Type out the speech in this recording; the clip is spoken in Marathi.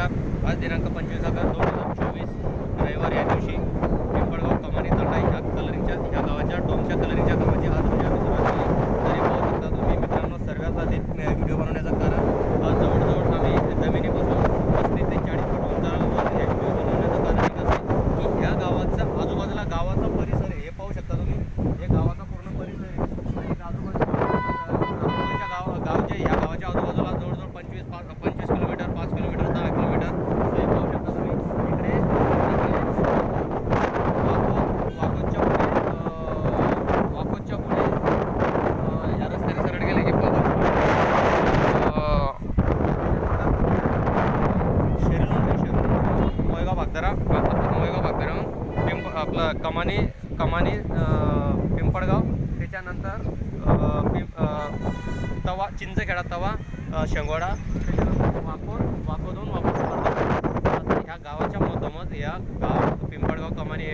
नमस्कार आज दिनांक पंचवीस हजार दोन हजार चोवीस रविवार या दिवशी पिंपळगाव कमानी तंडा ह्या कलरिंगच्या ह्या गावाच्या डोमच्या कलरिंगच्या कामाची आज रोजी आम्ही सुरुवात केली तरी पाहू शकता तुम्ही मित्रांनो सर्वात आधी व्हिडिओ बनवण्याचं कारण आज जवळजवळ आम्ही जमिनीपासून पस्तीस ते चाळीस फूट उंचावर हे व्हिडिओ बनवण्याचं कारण एक असं की ह्या गावाचा आजूबाजूला गावाचा परिसर आहे. हे पाहू शकता तुम्ही. हे गावाचा पूर्ण परिसर आहे. आणि आजूबाजूच्या गाव गावच्या ह्या गावाच्या आजूबाजूला जवळजवळ पंचवीस पाच पंचवीस किलोमीटर मोयगाव भागदरा आपलं मोयगाव पिंप आपलं कमानी कमानी पिंपळगाव. त्याच्यानंतर पिंप तवा चिंचखेडा तवा अं, शेंगोडा. त्याच्यानंतर वाकोर वाकोदून वाकोर ह्या गावाच्या मधोमध या गाव पिंपळगाव कमानी